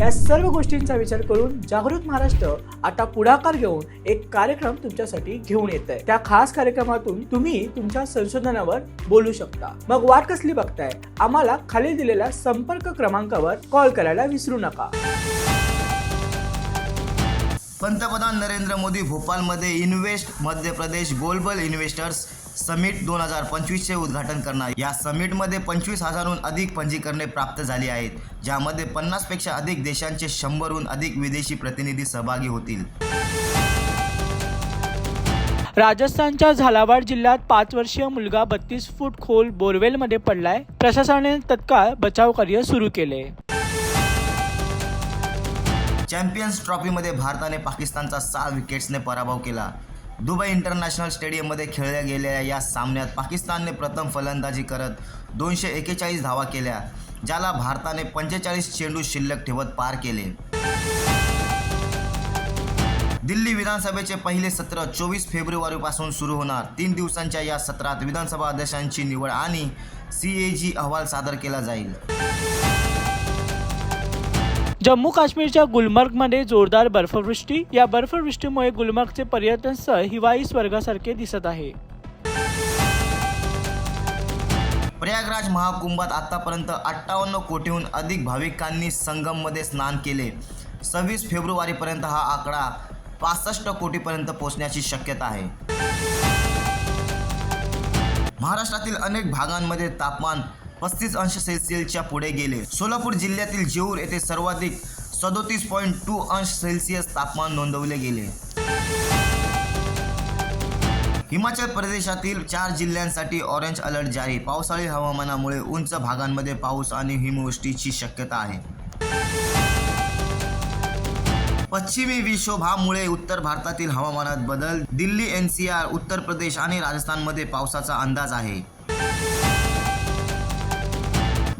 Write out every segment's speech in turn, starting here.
या सर्व गोष्टींचा विचार करून जागृत महाराष्ट्र आता पुढाकार घेऊन एक कार्यक्रम तुमच्यासाठी घेऊन येत आहे त्या खास कार्यक्रमातून तुम्ही तुमच्या संशोधनावर बोलू शकता. मग वाट कसली बघताय? आम्हाला खाली दिलेल्या संपर्क क्रमांकावर कॉल करायला विसरू नका. पंतप्रधान नरेंद्र मोदी भोपाळमध्ये invest Madhya Pradesh global investors summit दोन हजार पंचवीसचे उद्घाटन करणार. या समिटमध्ये पंचवीस हजारहून अधिक पंजीकरणे प्राप्त झाली आहेत ज्यामध्ये पन्नासपेक्षा अधिक देशांचे शंभरहून अधिक विदेशी प्रतिनिधी सहभागी होतील. राजस्थानच्या झालावाड जिल्ह्यात पाच वर्षीय मुलगा बत्तीस फूट खोल बोरवेलमध्ये पडलाय. प्रशासनाने तत्काळ बचाव कार्य सुरू केले. चॅम्पियन्स ट्रॉफीमध्ये भारताने पाकिस्तानचा सहा विकेट्सने पराभव केला. दुबई इंटरनॅशनल स्टेडियममध्ये खेळल्या गेलेल्या या सामन्यात पाकिस्तानने प्रथम फलंदाजी करत दोनशे एकेचाळीस धावा केल्या ज्याला भारताने पंचेचाळीस चेंडू शिल्लक ठेवत पार केले. दिल्ली विधानसभेचे पहिले सत्र चोवीस फेब्रुवारीपासून सुरू होणार. तीन दिवसांच्या या सत्रात विधानसभा अध्यक्षांची निवड आणि सी ए जी अहवाल सादर केला जाईल. जम्मू काश्मीरच्या गुलमर्गमध्ये जोरदार बर्फवृष्टी. या बर्फवृष्टीमुळे गुलमर्गचे पर्यटन स्थळ हिवाळी स्वर्गासारखे दिसत आहे. प्रयागराज महाकुंभात आतापर्यंत अठ्ठावन्न कोटीहून अधिक भाविकांनी संगममध्ये स्नान केले. सव्वीस फेब्रुवारीपर्यंत हा आकडा पासष्ट कोटीपर्यंत पोहोचण्याची शक्यता आहे. महाराष्ट्रातील अनेक भागांमध्ये तापमान पस्तीस अंश सेल्सिअसच्या पुढे गेले. सोलापूर जिल्ह्यातील जेऊर येथे सर्वाधिक सदोतीस पॉईंट टू अंश सेल्सिअस तापमान नोंदवले गेले. हिमाचल प्रदेशातील चार जिल्ह्यांसाठी ऑरेंज अलर्ट जारी. पावसाळी हवामानामुळे उंच भागांमध्ये पाऊस आणि हिमवृष्टीची शक्यता आहे. पश्चिमी विक्षोभामुळे उत्तर भारतातील हवामानात बदल. दिल्ली एनसीआर उत्तर प्रदेश आणि राजस्थानमध्ये पावसाचा अंदाज आहे.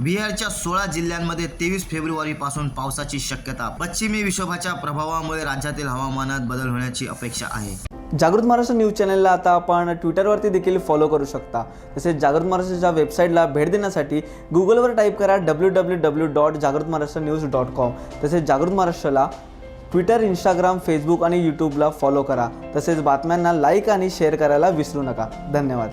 बिहारच्या सोळा जिल्ह्यांमध्ये तेवीस फेब्रुवारीपासून पावसाची शक्यता पश्चिमी विक्षोभाच्या प्रभावामुळे राज्यातील हवामानात बदल होण्याची अपेक्षा आहे. जागृत महाराष्ट्र न्यूज चॅनलला आता आपण ट्विटरवरती देखील फॉलो करू शकता. तसेच जागृत महाराष्ट्राच्या वेबसाईटला भेट देण्यासाठी गुगलवर टाईप करा डब्ल्यू डब्ल्यू डब्ल्यू डॉट जागृत महाराष्ट्र न्यूज डॉट कॉम तसेच जागृत महाराष्ट्राला ट्विटर इंस्टाग्राम फेसबुक आणि यूट्यूबला फॉलो करा. तसेच बातम्यांना लाईक आणि शेअर करायला विसरू नका. धन्यवाद.